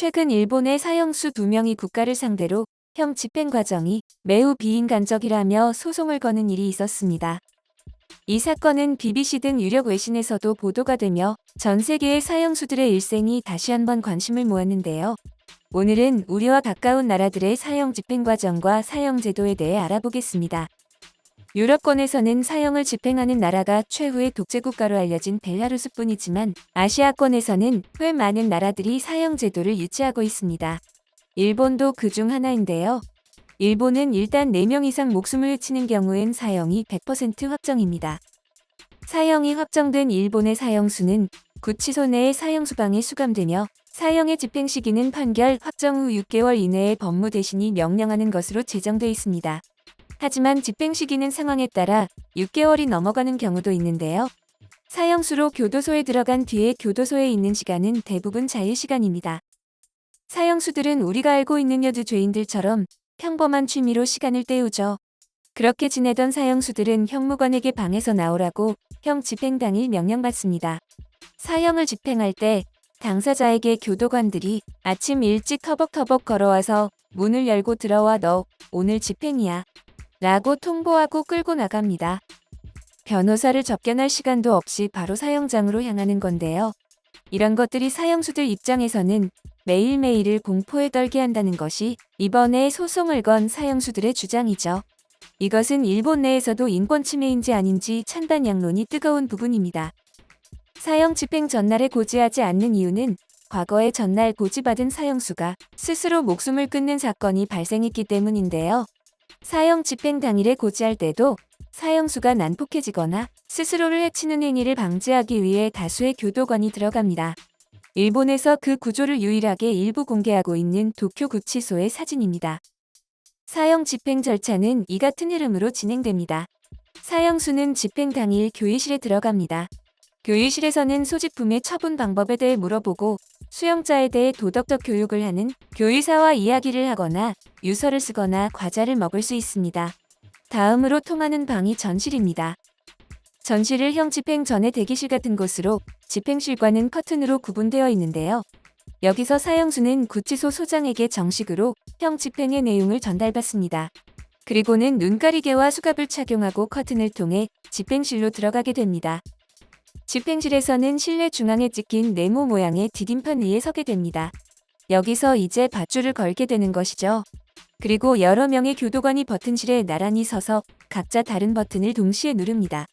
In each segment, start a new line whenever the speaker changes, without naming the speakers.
최근 일본의 사형수 2명이 국가를 상대로 형 집행 과정이 매우 비인간적이라며 소송을 거는 일이 있었습니다. 이 사건은 BBC 등 유력 외신에서도 보도가 되며 전 세계의 사형수들의 일생이 다시 한번 관심을 모았는데요. 오늘은 우리와 가까운 나라들의 사형 집행 과정과 사형 제도에 대해 알아보겠습니다. 유럽권에서는 사형을 집행하는 나라가 최후의 독재국가로 알려진 벨라루스뿐이지만 아시아권에서는 꽤 많은 나라들이 사형 제도를 유치하고 있습니다. 일본도 그 중 하나인데요. 일본은 일단 4명 이상 목숨을 해치는 경우엔 사형이 100% 확정입니다. 사형이 확정된 일본의 사형수는 구치소 내의 사형 수방에 수감되며 사형의 집행 시기는 판결 확정 후 6개월 이내에 법무 대신이 명령하는 것으로 제정돼 있습니다. 하지만 집행 시기는 상황에 따라 6개월이 넘어가는 경우도 있는데요. 사형수로 교도소에 들어간 뒤에 교도소에 있는 시간은 대부분 자유 시간입니다. 사형수들은 우리가 알고 있는 여주 죄인들처럼 평범한 취미로 시간을 때우죠. 그렇게 지내던 사형수들은 형무관에게 방에서 나오라고 형 집행 당일 명령받습니다. 사형을 집행할 때 당사자에게 교도관들이 아침 일찍 터벅터벅 걸어와서 문을 열고 들어와 너 오늘 집행이야 라고 통보하고 끌고 나갑니다. 변호사를 접견할 시간도 없이 바로 사형장으로 향하는 건데요. 이런 것들이 사형수들 입장에서는 매일매일을 공포에 떨게 한다는 것이 이번에 소송을 건 사형수들의 주장이죠. 이것은 일본 내에서도 인권 침해인지 아닌지 찬반 양론이 뜨거운 부분입니다. 사형 집행 전날에 고지하지 않는 이유는 과거에 전날 고지받은 사형수가 스스로 목숨을 끊는 사건이 발생했기 때문인데요. 사형 집행 당일에 고지할 때도 사형수가 난폭해지거나 스스로를 해치는 행위를 방지하기 위해 다수의 교도관이 들어갑니다. 일본에서 그 구조를 유일하게 일부 공개하고 있는 도쿄 구치소의 사진입니다. 사형 집행 절차는 이 같은 흐름으로 진행됩니다. 사형수는 집행 당일 교의실에 들어갑니다. 교의실에서는 소지품의 처분 방법에 대해 물어보고 수용자에 대해 도덕적 교육을 하는 교의사와 이야기를 하거나 유서를 쓰거나 과자를 먹을 수 있습니다. 다음으로 통하는 방이 전실입니다. 전실을 형 집행 전에 대기실 같은 곳으로 집행실과는 커튼으로 구분되어 있는데요. 여기서 사형수는 구치소 소장에게 정식으로 형 집행의 내용을 전달받습니다. 그리고는 눈가리개와 수갑을 착용하고 커튼을 통해 집행실로 들어가게 됩니다. 집행실에서는 실내 중앙에 찍힌 네모 모양의 디딤판 위에 서게 됩니다. 여기서 이제 밧줄을 걸게 되는 것이죠. 그리고 여러 명의 교도관이 버튼실에 나란히 서서 각자 다른 버튼을 동시에 누릅니다.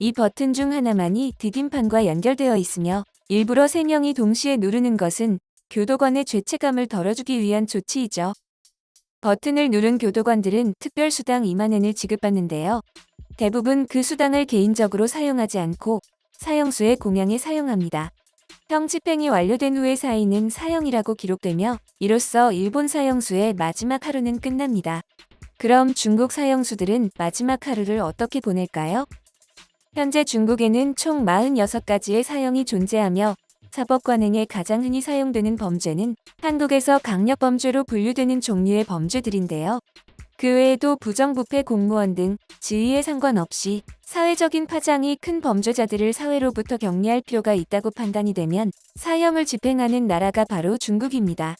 이 버튼 중 하나만이 디딤판과 연결되어 있으며 일부러 3명이 동시에 누르는 것은 교도관의 죄책감을 덜어주기 위한 조치이죠. 버튼을 누른 교도관들은 특별 수당 2만엔을 지급받는데요. 대부분 그 수당을 개인적으로 사용하지 않고 사형수의 공양에 사용합니다. 형 집행이 완료된 후의 사인은 사형이라고 기록되며 이로써 일본 사형수의 마지막 하루는 끝납니다. 그럼 중국 사형수들은 마지막 하루를 어떻게 보낼까요? 현재 중국에는 총 46가지의 사형이 존재하며 사법 관행에 가장 흔히 사용되는 범죄는 한국에서 강력 범죄로 분류되는 종류의 범죄들인데요. 그 외에도 부정부패 공무원 등 지위에 상관없이 사회적인 파장이 큰 범죄자들을 사회로부터 격리할 필요가 있다고 판단이 되면 사형을 집행하는 나라가 바로 중국입니다.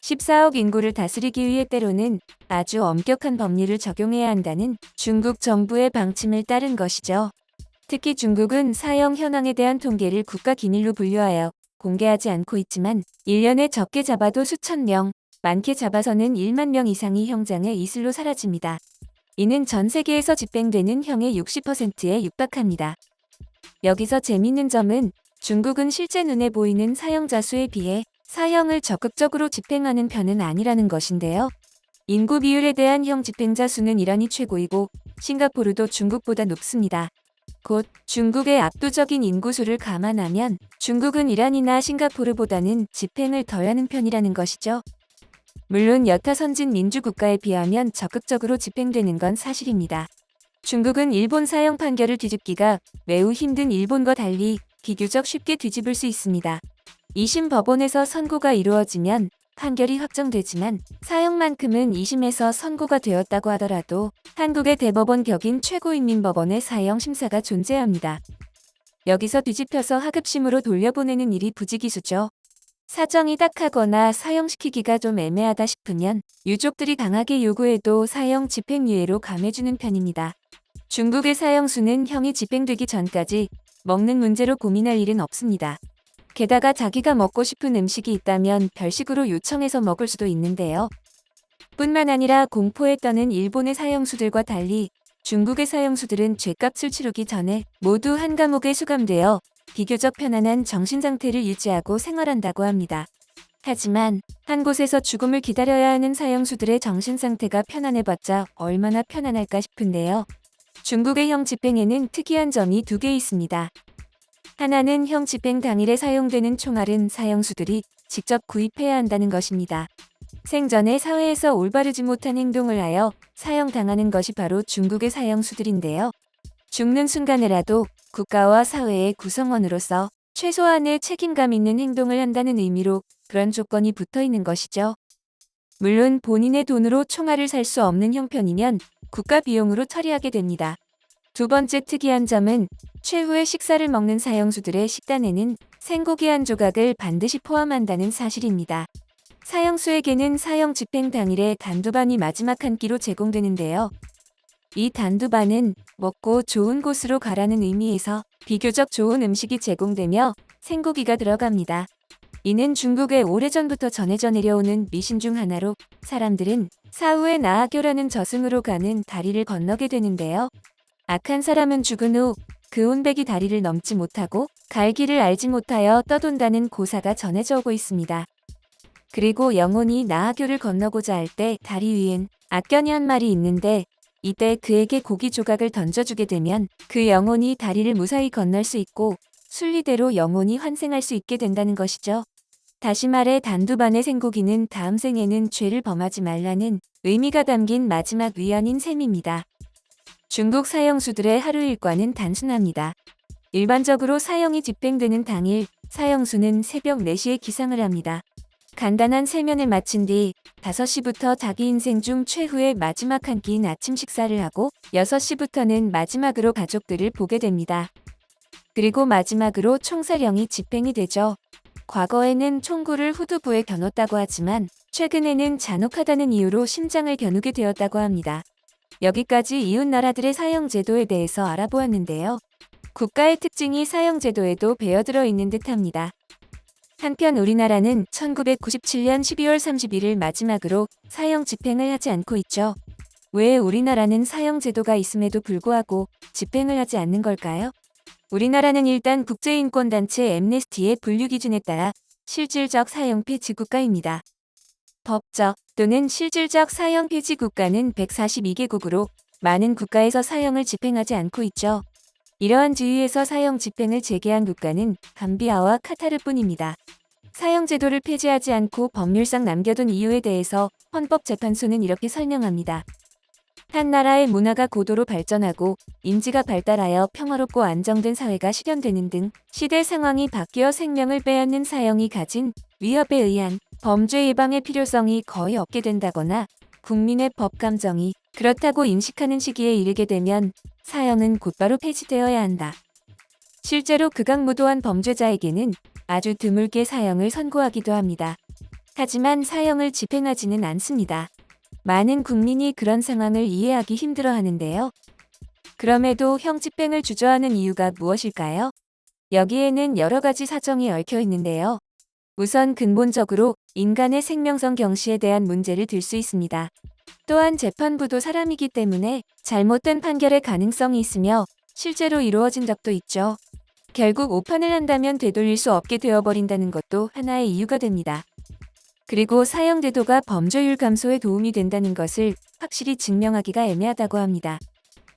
14억 인구를 다스리기 위해 때로는 아주 엄격한 법률을 적용해야 한다는 중국 정부의 방침을 따른 것이죠. 특히 중국은 사형 현황에 대한 통계를 국가 기밀로 분류하여 공개하지 않고 있지만 1년에 적게 잡아도 수천 명, 많게 잡아서는 1만 명 이상이 형장의 이슬로 사라집니다. 이는 전 세계에서 집행되는 형의 60%에 육박합니다. 여기서 재밌는 점은 중국은 실제 눈에 보이는 사형자 수에 비해 사형을 적극적으로 집행하는 편은 아니라는 것인데요. 인구 비율에 대한 형 집행자 수는 이란이 최고이고 싱가포르도 중국보다 높습니다. 곧 중국의 압도적인 인구수를 감안하면 중국은 이란이나 싱가포르보다는 집행을 덜 하는 편이라는 것이죠. 물론 여타 선진 민주국가에 비하면 적극적으로 집행되는 건 사실입니다. 중국은 일본 사형 판결을 뒤집기가 매우 힘든 일본과 달리 비교적 쉽게 뒤집을 수 있습니다. 2심 법원에서 선고가 이루어지면 판결이 확정되지만 사형만큼은 2심에서 선고가 되었다고 하더라도 한국의 대법원 격인 최고인민법원의 사형 심사가 존재합니다. 여기서 뒤집혀서 하급심으로 돌려보내는 일이 부지기수죠. 사정이 딱하거나 사형시키기가 좀 애매하다 싶으면 유족들이 강하게 요구해도 사형 집행유예로 감해주는 편입니다. 중국의 사형수는 형이 집행되기 전까지 먹는 문제로 고민할 일은 없습니다. 게다가 자기가 먹고 싶은 음식이 있다면 별식으로 요청해서 먹을 수도 있는데요. 뿐만 아니라 공포에 떠는 일본의 사형수들과 달리 중국의 사형수들은 죄값을 치르기 전에 모두 한 감옥에 수감되어 비교적 편안한 정신 상태를 유지하고 생활한다고 합니다. 하지만 한 곳에서 죽음을 기다려야 하는 사형수들의 정신 상태가 편안해봤자 얼마나 편안할까 싶은데요. 중국의 형 집행에는 특이한 점이 두 개 있습니다. 하나는 형 집행 당일에 사용되는 총알은 사형수들이 직접 구입해야 한다는 것입니다. 생전에 사회에서 올바르지 못한 행동을 하여 사형당하는 것이 바로 중국의 사형수들인데요. 죽는 순간에라도 국가와 사회의 구성원으로서 최소한의 책임감 있는 행동을 한다는 의미로 그런 조건이 붙어 있는 것이죠. 물론 본인의 돈으로 총알을 살 수 없는 형편이면 국가 비용으로 처리하게 됩니다. 두 번째 특이한 점은 최후의 식사를 먹는 사형수들의 식단에는 생고기 한 조각을 반드시 포함한다는 사실입니다. 사형수에게는 사형 집행 당일에 단두반이 마지막 한 끼로 제공되는데요. 이 단두반은 먹고 좋은 곳으로 가라는 의미에서 비교적 좋은 음식이 제공되며 생고기가 들어갑니다. 이는 중국에 오래전부터 전해져 내려오는 미신 중 하나로 사람들은 사후에 나아교라는 저승으로 가는 다리를 건너게 되는데요. 악한 사람은 죽은 후 그 온백이 다리를 넘지 못하고 갈 길을 알지 못하여 떠돈다는 고사가 전해져 오고 있습니다. 그리고 영혼이 나아교를 건너고자 할 때 다리 위엔 악견이 한 마리 있는데 이때 그에게 고기 조각을 던져주게 되면 그 영혼이 다리를 무사히 건널 수 있고 순리대로 영혼이 환생할 수 있게 된다는 것이죠. 다시 말해 단두반의 생고기는 다음 생에는 죄를 범하지 말라는 의미가 담긴 마지막 위안인 셈입니다. 중국 사형수들의 하루 일과는 단순합니다. 일반적으로 사형이 집행되는 당일 사형수는 새벽 4시에 기상을 합니다. 간단한 세면을 마친 뒤 5시부터 자기 인생 중 최후의 마지막 한 끼인 아침 식사를 하고 6시부터는 마지막으로 가족들을 보게 됩니다. 그리고 마지막으로 총살형이 집행이 되죠. 과거에는 총구를 후두부에 겨눴다고 하지만 최근에는 잔혹하다는 이유로 심장을 겨누게 되었다고 합니다. 여기까지 이웃 나라들의 사형 제도에 대해서 알아보았는데요. 국가의 특징이 사형 제도에도 배어들어 있는 듯합니다. 한편 우리나라는 1997년 12월 31일 마지막으로 사형 집행을 하지 않고 있죠. 왜 우리나라는 사형 제도가 있음에도 불구하고 집행을 하지 않는 걸까요? 우리나라는 일단 국제인권단체 엠네스티의 분류 기준에 따라 실질적 사형 폐지 국가입니다. 법적 또는 실질적 사형 폐지 국가는 142개국으로 많은 국가에서 사형을 집행하지 않고 있죠. 이러한 지위에서 사형 집행을 재개한 국가는 감비아와 카타르뿐입니다. 사형 제도를 폐지하지 않고 법률상 남겨둔 이유에 대해서 헌법재판소는 이렇게 설명합니다. 한 나라의 문화가 고도로 발전하고 인지가 발달하여 평화롭고 안정된 사회가 실현되는 등 시대 상황이 바뀌어 생명을 빼앗는 사형이 가진 위협에 의한 범죄 예방의 필요성이 거의 없게 된다거나 국민의 법 감정이 그렇다고 인식하는 시기에 이르게 되면 사형은 곧바로 폐지되어야 한다. 실제로 극악무도한 범죄자에게는 아주 드물게 사형을 선고하기도 합니다. 하지만 사형을 집행하지는 않습니다. 많은 국민이 그런 상황을 이해하기 힘들어 하는데요. 그럼에도 형 집행을 주저하는 이유가 무엇일까요? 여기에는 여러 가지 사정이 얽혀 있는데요. 우선 근본적으로 인간의 생명성 경시에 대한 문제를 들 수 있습니다. 또한 재판부도 사람이기 때문에 잘못된 판결의 가능성이 있으며 실제로 이루어진 적도 있죠. 결국 오판을 한다면 되돌릴 수 없게 되어버린다는 것도 하나의 이유가 됩니다. 그리고 사형제도가 범죄율 감소에 도움이 된다는 것을 확실히 증명하기가 애매하다고 합니다.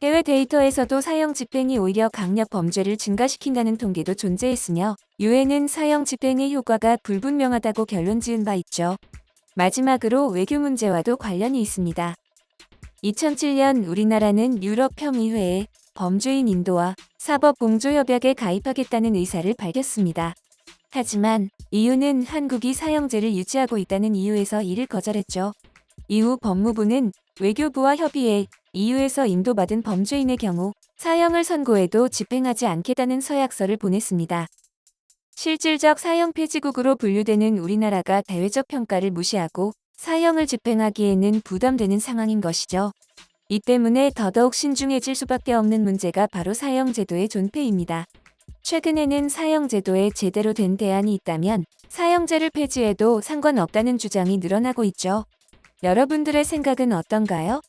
해외 데이터에서도 사형 집행이 오히려 강력 범죄를 증가시킨다는 통계도 존재했으며 유엔은 사형 집행의 효과가 불분명하다고 결론 지은 바 있죠. 마지막으로 외교 문제와도 관련이 있습니다. 2007년 우리나라는 유럽협의회에 범죄인 인도와 사법공조협약에 가입하겠다는 의사를 밝혔습니다. 하지만 이유는 한국이 사형제를 유지하고 있다는 이유에서 이를 거절했죠. 이후 법무부는 외교부와 협의해 EU에서 인도받은 범죄인의 경우 사형을 선고해도 집행하지 않겠다는 서약서를 보냈습니다. 실질적 사형 폐지국으로 분류되는 우리나라가 대외적 평가를 무시하고 사형을 집행하기에는 부담되는 상황인 것이죠. 이 때문에 더더욱 신중해질 수밖에 없는 문제가 바로 사형제도의 존폐입니다. 최근에는 사형제도에 제대로 된 대안이 있다면 사형제를 폐지해도 상관없다는 주장이 늘어나고 있죠. 여러분들의 생각은 어떤가요?